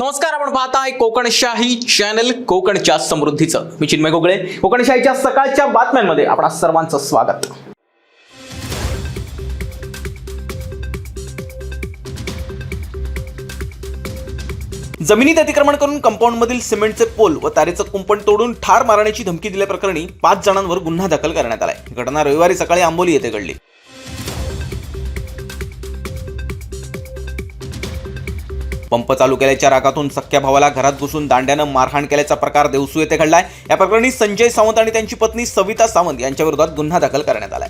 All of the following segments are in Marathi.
नमस्कार आपण पाहताय कोकणशाही चॅनल कोकणच्या समृद्धीचं. मी चिन्मय गोगळे. कोकणशाहीच्या सकाळच्या बातम्यांमध्ये आपणा सर्वांचं स्वागत. जमिनीत अतिक्रमण करून कंपाऊंडमधील सिमेंटचे पोल व तारेचं कुंपण तोडून ठार मारण्याची धमकी दिल्याप्रकरणी पाच जणांवर गुन्हा दाखल करण्यात आलाय. घटना रविवारी सकाळी आंबोली येथे घडली. पंप चालू केल्याच्या रागातून सख्या भावाला घरात घुसून दांड्यानं मारहाण केल्याचा प्रकार देवसू येथे घडलाय. या प्रकरणी संजय सावंत आणि त्यांची पत्नी सविता सावंत यांच्या विरोधात गुन्हा दाखल करण्यात आलाय.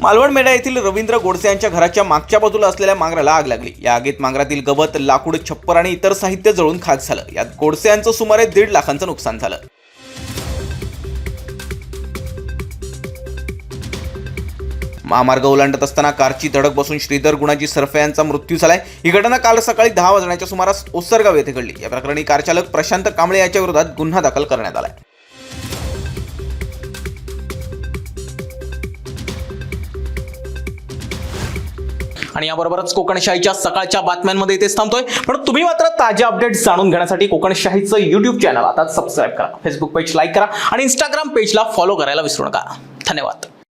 मालवण मेढा येथील रवींद्र गोडसे यांच्या घराच्या मागच्या बाजूला असलेल्या मांगराला आग लागली. या आगीत मांगरातील गवत लाकूड छप्पर आणि इतर साहित्य जळून खाक झालं. यात गोडसे यांचं सुमारे दीड लाखांचं नुकसान झालं. महामार्ग ओलांडत असताना कारची धडक बसून श्रीधर गुणाजी सरफे यांचा मृत्यू झालाय. ही घटना काल सकाळी दहा वाजण्याच्या सुमारास ओसरगाव येथे घडली. या प्रकरणी कारचालक प्रशांत कांबळे याच्या विरोधात गुन्हा दाखल करण्यात आलाय. आणि याबरोबरच कोकणशाहीच्या सकाळच्या बातम्यांमध्ये इथेच थांबतोय. पण तुम्ही मात्र ताज्या अपडेट्स जाणून घेण्यासाठी कोकणशाहीचं युट्यूब चॅनल आता सबस्क्राईब करा. फेसबुक पेज लाईक करा आणि इंस्टाग्राम पेजला फॉलो करायला विसरू नका. धन्यवाद.